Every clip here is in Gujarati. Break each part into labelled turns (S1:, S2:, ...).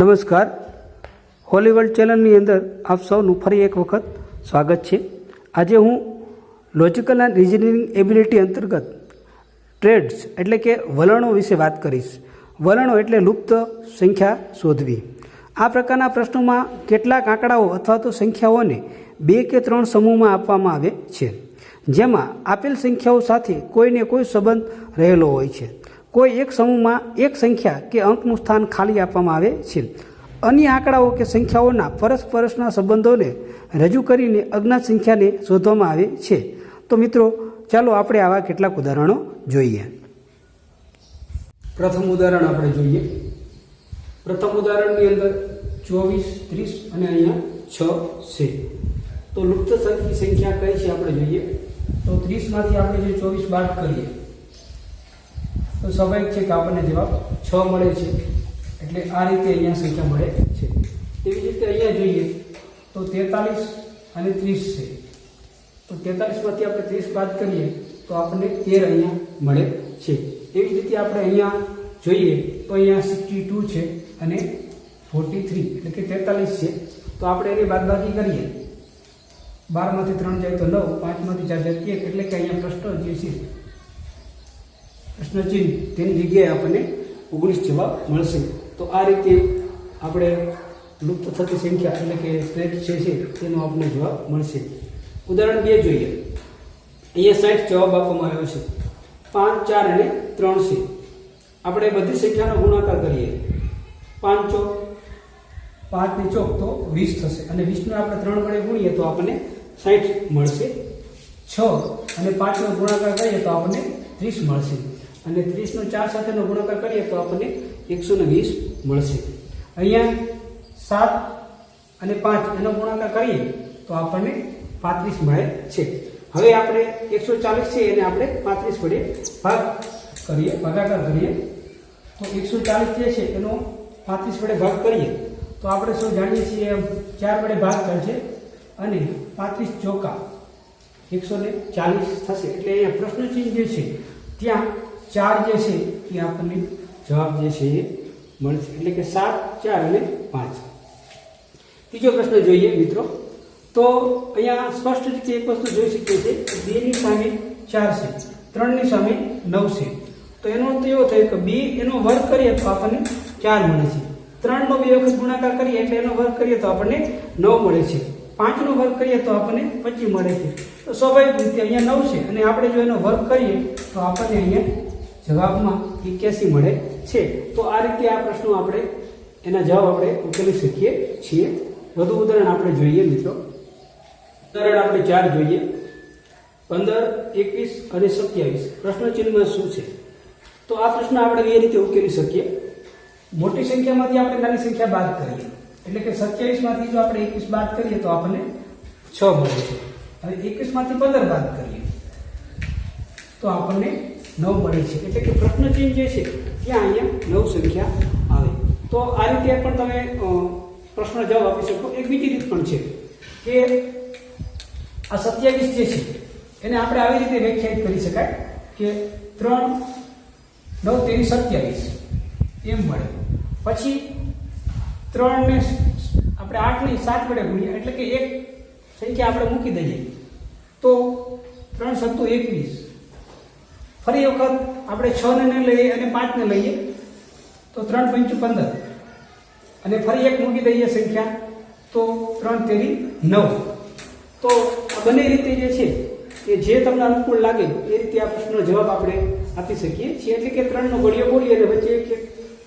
S1: નમસ્કાર. હોલીવર્લ્ડ ચેનલની અંદર આપ સૌનું ફરી એક વખત સ્વાગત છે. આજે હું લોજિકલ એન્ડ રિઝનિંગ એબિલિટી અંતર્ગત ટ્રેડ્સ એટલે કે વલણો વિશે વાત કરીશ. વલણો એટલે લુપ્ત સંખ્યા શોધવી. આ પ્રકારના પ્રશ્નોમાં કેટલાક આંકડાઓ અથવા તો સંખ્યાઓને બે કે ત્રણ સમૂહમાં આપવામાં આવે છે. જેમાં આપેલ સંખ્યાઓ સાથે કોઈને કોઈ સંબંધ રહેલો હોય છે. કોઈ એક સમૂહમાં એક સંખ્યા કે અંકનું સ્થાન ખાલી આપવામાં આવે છે. અન્ય આંકડાઓ કે સંખ્યાઓના પરસ્પરસના સંબંધોને રજૂ કરીને અજ્ઞાત સંખ્યાને શોધવામાં આવે છે. તો મિત્રો, ચાલો આપણે આવા કેટલાક ઉદાહરણો જોઈએ. પ્રથમ ઉદાહરણ આપણે જોઈએ. પ્રથમ ઉદાહરણની અંદર ચોવીસ, ત્રીસ અને અહીંયા છ છે. તો લુપ્ત સંખ્યા કઈ છે આપણે જોઈએ? તો ત્રીસમાંથી આપણે જે ચોવીસ બાદ કરીએ તો સ્વાભાવિક છે કે આપણને જવાબ છ મળે છે. એટલે આ રીતે અહીંયા સંખ્યા મળે છે. તેવી રીતે અહીંયા જોઈએ તો તેતાલીસ અને ત્રીસ છે. તો તેતાલીસમાંથી આપણે ત્રીસ બાદ કરીએ તો આપણને તેર અહીંયા મળે છે. એવી રીતે આપણે અહીંયા જોઈએ તો અહીંયા સિક્સટી ટુ છે અને ફોર્ટી થ્રી એટલે કે તેતાલીસ છે. તો આપણે એની બાદબાકી કરીએ. બારમાંથી ત્રણ જાય તો નવ, પાંચમાંથી ચાર જાય એક એટલે કે અહીંયા પ્રશ્ન જે છે પ્રશ્ન ચિહ્ન તેની જગ્યાએ આપણને ઓગણીસ જવાબ મળશે. તો આ રીતે આપણે લુપ્ત થતી સંખ્યા એટલે કે છે છે તેનો આપણને જવાબ મળશે. ઉદાહરણ બે જોઈએ. અહીંયા સાઠ જવાબ આપવામાં આવ્યો છે. પાંચ, ચાર અને ત્રણ છે. આપણે બધી સંખ્યાનો ગુણાકાર કરીએ. પાંચ ચોક. પાંચની ચોક તો વીસ થશે અને વીસને આપણે ત્રણ વડે ગુણીએ તો આપણને સાઠ મળશે. છ અને પાંચનો ગુણાકાર કરીએ તો આપણને ત્રીસ મળશે. અને ત્રીસનો ચાર સાથેનો ગુણાકાર કરીએ તો આપણને એકસો વીસ મળશે. અહીંયા સાત અને પાંચ એનો ગુણાકાર કરીએ તો આપણને પાંત્રીસ મળે છે. હવે આપણે એકસો ચાલીસ છે એને આપણે પાંત્રીસ વડે ભાગ કરીએ, ભાગાકાર કરીએ. તો એકસો ચાલીસ જે છે એનો પાંત્રીસ વડે ભાગ કરીએ. તો આપણે શું જાણીએ છીએ ચાર વડે ભાગ કરશે અને પાંત્રીસ ચોકા એકસો ને ચાલીસ થશે. એટલે અહીંયા પ્રશ્ન ચિહ્ન જે છે ત્યાં ચાર જે છે એ આપણને જવાબ જે છે એ મળશે. એટલે કે સાત, ચાર અને પાંચ. ત્રીજો પ્રશ્ન જોઈએ મિત્રો. તો અહીંયા સ્પષ્ટ રીતે એક વસ્તુ જોઈ શકીએ છીએ બેની સામે ચાર છે ત્રણની સામે નવ છે. તો એનો અર્થ એવો થયો કે બે એનો વર્ગ કરીએ તો આપણને ચાર મળે છે. ત્રણનો બે વખત ગુણાકાર કરીએ એટલે એનો વર્ગ કરીએ તો આપણને નવ મળે છે. પાંચનો વર્ગ કરીએ તો આપણને પચીસ મળે છે. તો સ્વાભાવિક રીતે અહીંયા નવ છે અને આપણે જો એનો વર્ગ કરીએ તો આપણને અહીંયા જવાબમાં એક્યાસી મળે છે. તો આ રીતે આ પ્રશ્નો આપણે એના જવાબ આપણે ઉકેલી શકીએ છીએ. વધુ ઉદાહરણ આપણે જોઈએ મિત્રો. ઉદાહરણ આપણે ચાર જોઈએ. પંદર, એકવીસ અને સત્યાવીસ. પ્રશ્ન ચિહ્નમાં શું છે? તો આ પ્રશ્ન આપણે એ રીતે ઉકેલી શકીએ. મોટી સંખ્યામાંથી આપણે નાની સંખ્યા બાદ કરીએ. એટલે કે સત્યાવીસમાંથી જો આપણે એકવીસ બાદ કરીએ તો આપણને છ મળે છે. અને એકવીસમાંથી પંદર બાદ કરીએ તો આપણને નવ મળે છે. એટલે કે પ્રશ્ન ચિહ્ન જે છે, ત્યાં અહીંયા નવ સંખ્યા આવે. તો આ રીતે પણ તમે પ્રશ્ન જવાબ આપી શકો. એક બીજી રીત પણ છે કે આ સત્યાવીસ જે છે, એને આપણે આવી રીતે વ્યાખ્યાયિત કરી શકાય કે ત્રણ, નવ તેરી સત્યાવીસ, એમ મળે પછી ત્રણ ને આપણે આઠ ને સાત વડે ગુણ્યા, એટલે કે એક સંખ્યા આપણે મૂકી દઈએ. તો ત્રણ સત્તુ એકવીસ. ફરી વખત આપણે છ ને લઈએ અને પાંચ ને લઈએ, તો ત્રણ પંચું પંદર. અને ફરી એક મૂકી દઈએ સંખ્યા, તો ત્રણ તેરી નવ. તો આ બંને રીતે જે છે, એ જે તમને અનુકૂળ લાગે, એ રીતે આ પ્રશ્નનો જવાબ આપણે આપી શકીએ છીએ. એટલે કે ત્રણનો ગળિયો બોલીએ અને વચ્ચે એક એક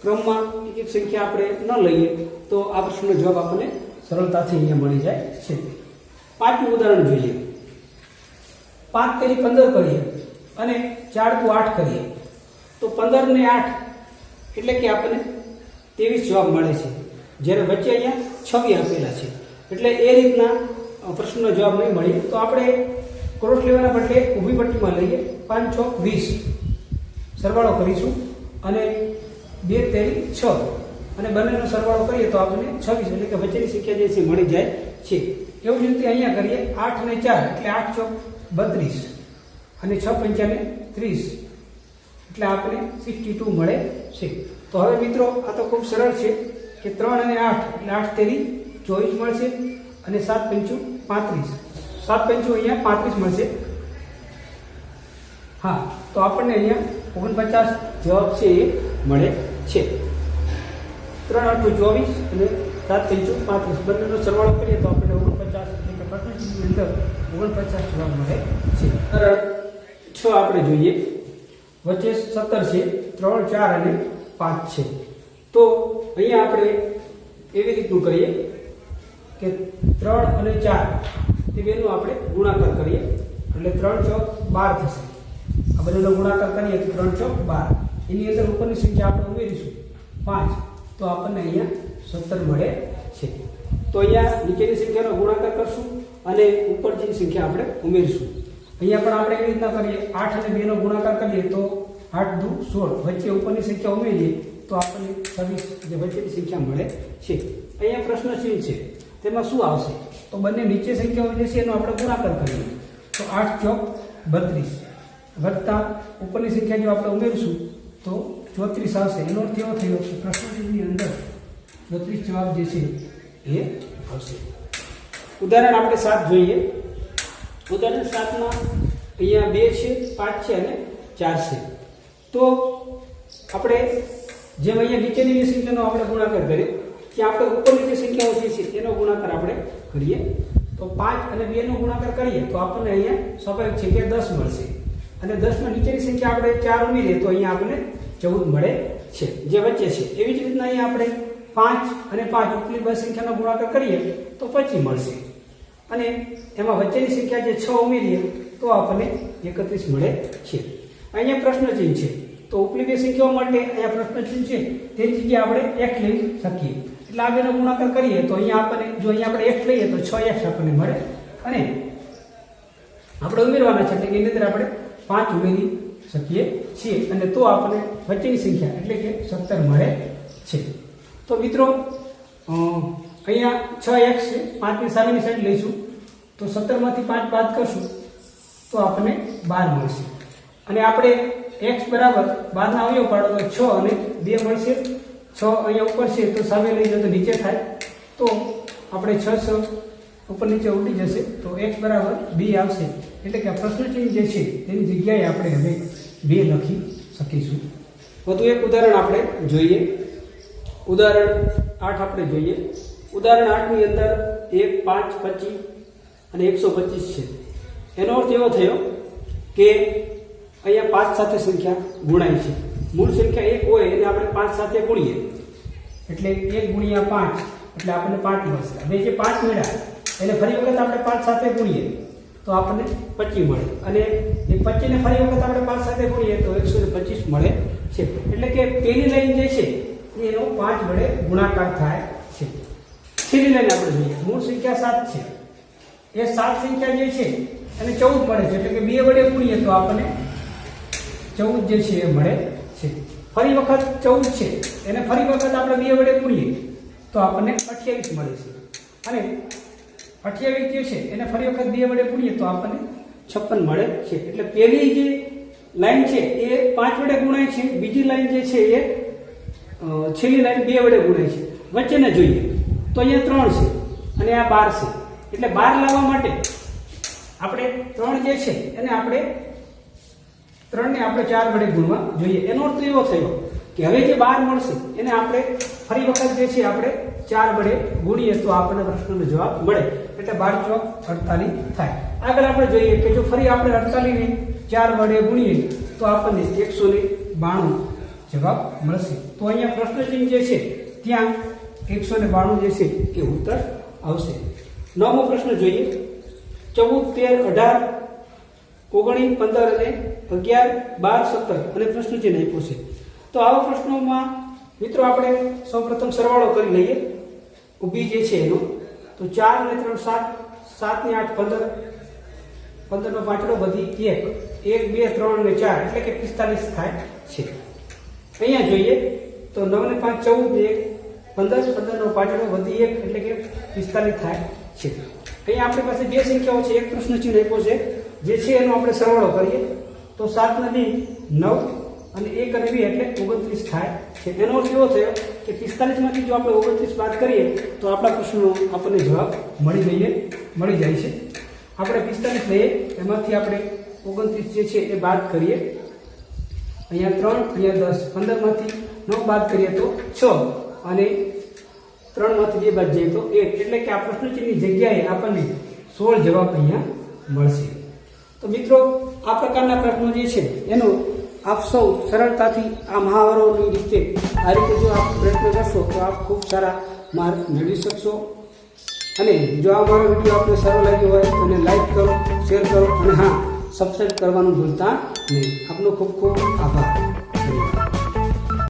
S1: ક્રમમાં એક સંખ્યા આપણે ન લઈએ, તો આ પ્રશ્નનો જવાબ આપણને સરળતાથી અહીંયા મળી જાય છે. પાંચનું ઉદાહરણ જોઈએ. પાંચ તેરી પંદર કરીએ અને ચાર દુ આઠ કરીએ. તો પંદર ને આઠ એટલે કે આપણને ત્રેવીસ જવાબ મળે છે. જ્યારે વચ્ચે અહીંયા છવી આપેલા છે. એટલે એ રીતના પ્રશ્નનો જવાબ નહીં મળે. તો આપણે ક્રોસ લેવાના બદલે ઊભી પટ્ટીમાં લઈએ. પાંચ, છ, વીસ. સરવાળો કરીશું અને બે તેરી છ. અને બંનેનો સરવાળો કરીએ તો આપણને છવ્વીસ, એટલે કે વચ્ચેની સંખ્યા જે છે મળી જાય છે. એવું જ રીતે અહીંયા કરીએ, આઠ અને ચાર, એટલે આઠ ચોક બત્રીસ. અને છ પંચાને ત્રીસ, એટલે આપણે સિક્સટી ટુ મળે છે. તો હવે મિત્રો, આ તો ખૂબ સરળ છે કે ત્રણ અને આઠ, એટલે આઠ તેરી ચોવીસ મળશે અને સાત પંચું પાંત્રીસ. સાત પંચું અહીંયા પાંત્રીસ મળશે. હા, તો આપણને અહીંયા ઓગણપચાસ જવાબ છે એ. મળે છે. ત્રણ આઠ ચોવીસ અને સાત પંચો પાંત્રીસ બંનેનો સરવાળો કરીએ તો આપણને ઓગણપચાસ એટલે કે પ્રશ્નની અંદર ઓગણપચાસ જવાબ મળે છે. છ આપણે જોઈએ. વચ્ચે સત્તર છે, ત્રણ, ચાર અને પાંચ છે. તો અહીંયા આપણે એવી રીતનું કરીએ કે ત્રણ અને ચાર એ બેનું આપણે ગુણાકાર કરીએ. એટલે ત્રણ ચોક બાર થશે. આ બંનેનો ગુણાકાર કરીએ તો ત્રણ ચોક બાર. એની અંદર ઉપરની સંખ્યા આપણે ઉમેરીશું. પાંચ. તો આપણને અહીંયા સત્તર મળે છે. તો અહીંયા નીચેની સંખ્યાનો ગુણાકાર કરશું અને ઉપરની સંખ્યા આપણે ઉમેરીશું. અહીંયા પણ આપણે એવી રીતના કરીએ. આઠ અને બેનો ગુણાકાર કરીએ તો આઠ દુ સોળ. વચ્ચે ઉપરની સંખ્યા ઉમેરીએ તો આપણને છવ્વીસ વચ્ચેની સંખ્યા મળે છે. અહીંયા પ્રશ્ન શું છે. તેમાં શું આવશે? તો બંને નીચે સંખ્યાઓ જે છે એનો આપણે ગુણાકાર કરીએ. તો આઠ ચોક બત્રીસ. વત્તા ઉપરની સંખ્યા જો આપણે ઉમેરીશું તો ચોત્રીસ આવશે એનો અર્થ એવો થયો કે પ્રશ્નની અંદર ચોત્રીસ જવાબ જે છે એ આવશે ઉદાહરણ આપણે સાત જોઈએ ઉદાહરણ સાતમાં અહીંયા બે છે પાંચ છે અને ચાર છે તો આપણે જેમ અહીંયા નીચેની જે સંખ્યાનો આપણે ગુણાકાર કરીએ ત્યાં આપણે ઉપરની જે સંખ્યાઓ જે છે એનો ગુણાકાર આપણે કરીએ તો પાંચ અને બે નો ગુણાકાર કરીએ તો આપણને અહીંયા સ્વાભાવિક છે કે દસ મળશે અને દસમાં નીચેની સંખ્યા આપણે ચાર ઉમેરીએ તો અહીંયા આપણને ચૌદ મળે છે, જે વચ્ચે છે. એવી જ રીતના અહીંયા આપણે પાંચ અને પાંચ ઉપલી બે સંખ્યાનો ગુણાકાર કરીએ તો પચીસ મળશે. અને એમાં વચ્ચેની સંખ્યા જે છ ઉમેરીએ તો આપણને એકત્રીસ મળે છે. અહીંયા પ્રશ્ન ચિહ્ન છે. તો ઉપલી બે સંખ્યાઓ માટે અહીંયા પ્રશ્ન ચિહ્ન છે. તેની જગ્યાએ આપણે એક લઈ શકીએ. એટલે આ બેનો ગુણાકાર કરીએ તો અહીંયા આપણને, જો અહીંયા આપણે એક લઈએ તો છ એક્સ આપણને મળે. અને આપણે ઉમેરવાના છે, એટલે એની અંદર આપણે પાંચ ઉમેરી શકીએ છીએ. અને તો આપણને વચ્ચેની સંખ્યા એટલે કે સત્તર મળે છે. તો મિત્રો અહીંયા છ એક્સ છે. પાંચની સામેની સાઈડ લઈશું. તો સત્તરમાંથી પાંચ બાદ કરશું તો આપણને બાર મળશે. અને આપણે એક્સ બરાબર બારના અવયવ પાડો તો છ અને બે મળશે. છ અહીંયા ઉપર છે તો સામે લઈ જાઓ તો નીચે થાય. તો આપણે છ છ ઉપર નીચે ઉડી જશે તો એક્સ બરાબર બી આવશે. એટલે કે પ્રશ્ન ચિહ્ન જે છે તેની જગ્યાએ આપણે હવે બે લખી શકીશું. વધુ એક ઉદાહરણ આપણે જોઈએ. ઉદાહરણ આઠ આપણે જોઈએ. ઉદાહરણ આઠની અંદર એક પાંચ પચીસ અને એકસો પચીસ છે. એનો અર્થ એવો થયો કે અહીંયા પાંચ સાથે સંખ્યા ગુણાય છે. મૂળ સંખ્યા એક હોય એને આપણે પાંચ સાથે ગુણીએ. એટલે એક ગુણ્યા પાંચ એટલે આપણને પાંચ મળશે. હવે જે પાંચ મળ્યા એને ફરી વખત આપણે પાંચ સાથે ગુણીએ, તો આપણને પચીસ મળે. અને એ પચીસને ફરી વખત આપણે પાંચ સાથે ગુણીએ, તો એકસો ને પચીસ મળે છે. એટલે કે પેલી લાઈન જે છે, એનો પાંચ વડે ગુણાકાર થાય છે. છેલ્લી લાઈન આપણે જોઈએ. મૂળ સંખ્યા સાત છે. એ સાત સંખ્યા જે છે, એને ચૌદ મળે છે. એટલે કે બે વડે ગુણીએ તો આપણને ચૌદ જે છે, એ મળે છે. ફરી વખત ચૌદ છે, એને ફરી વખત આપણે બે વડે ગુણીએ, તો આપણને અઠ્યાવીસ મળે છે. અને અઠ્યાવીસ જે છે, એને ફરી વખત બે વડે ગુણીએ તો આપણને છપ્પન મળે છે. એટલે પહેલી જે લાઈન છે, એ પાંચ વડે ગુણાય છે, બીજી લાઈન જે છે, એ છેલ્લી લાઈન બે વડે ગુણાય છે. વચ્ચેને જોઈએ, તો અહીંયા ત્રણ છે અને આ બાર છે. એટલે બાર લાવવા માટે આપણે ત્રણ જે છે, એને આપણે ત્રણને આપણે ચાર વડે ગુણવા જોઈએ. એનો અર્થ એવો થયો કે હવે જે બાર મળશે, એને આપણે ફરી વખત જે છે, આપણે ચાર વડે ગુણીએ તો આપણને પ્રશ્નનો જવાબ મળે. એટલે બાર ચોક અડતાલીસ થાય. આગળ આપણે જોઈએ કે જો ફરી આપણે અડતાલીસને ચાર વડે ગુણીએ, તો આપણને એકસો ને બાણું જવાબ મળશે. તો અહીંયા પ્રશ્ન ચિહ્ન જે છે, ત્યાં એકસો ને બાણું જે છે એ ઉત્તર આવશે. નવમો પ્રશ્ન જોઈએ. ચૌદ, તેર, અઢાર, ઓગણીસ, પંદર અને અગિયાર, બાર, સત્તર અને પ્રશ્ન ચિહ્ન આપ્યો છે. તો આવા પ્રશ્નોમાં મિત્રો આપણે સૌપ્રથમ સરવાળો કરી લઈએ. ઊભી જે છે એનો. તો ચાર ને ત્રણ સાત સાત ને આઠ, પંદર, પંદરનો પાંચડો બધી એક. એક, બે, ત્રણ ને ચાર, એટલે કે પિસ્તાલીસ થાય છે. અહીંયા જોઈએ તો નવ ને પાંચ, ચૌદ એક પંદર, પંદરનો પાંચડો વધી એક, એટલે કે પિસ્તાલીસ થાય છે. અહીંયા આપણી પાસે બે સંખ્યાઓ છે. એક પ્રશ્ન ચિહ્ન આપ્યો છે. જે છે એનો આપણે સરવાળો કરીએ. તો સાત ને બી નવ અને એક અને બી, એટલે ઓગણત્રીસ થાય છે. એનો અર્થ એવો થયો? કે પિસ્તાલીસમાંથી જો આપણે ઓગણત્રીસ બાદ કરીએ, તો આપણા પ્રશ્નનો આપણને જવાબ મળી જઈએ, મળી જાય છે. આપણે પિસ્તાલીસ લઈએ, એમાંથી આપણે ઓગણત્રીસ જે છે એ બાદ કરીએ. અહીંયા ત્રણ, અહીંયા દસ, પંદરમાંથી નવ બાદ કરીએ તો છ, અને ત્રણમાંથી બે બાદ જઈએ તો એક. એટલે કે આ પ્રશ્નચિહ્નની જગ્યાએ આપણને સોળ જવાબ અહીંયા મળશે. તો મિત્રો, આ પ્રકારના પ્રશ્નો જે છે, એનો આપ સૌ સરળતાથી આ મહાવરોની રીતે આ રીતે જો આપ પ્રયત્ન કરશો તો આપ ખૂબ સારા માર્ક મેળવી શકશો. અને જો આ મારો વીડિયો આપને સારો લાગ્યો હોય એને લાઈક કરો, શેર કરો અને હા સબસ્ક્રાઈબ કરવાનું ભૂલતા નહીં. આપનો ખૂબ ખૂબ આભાર.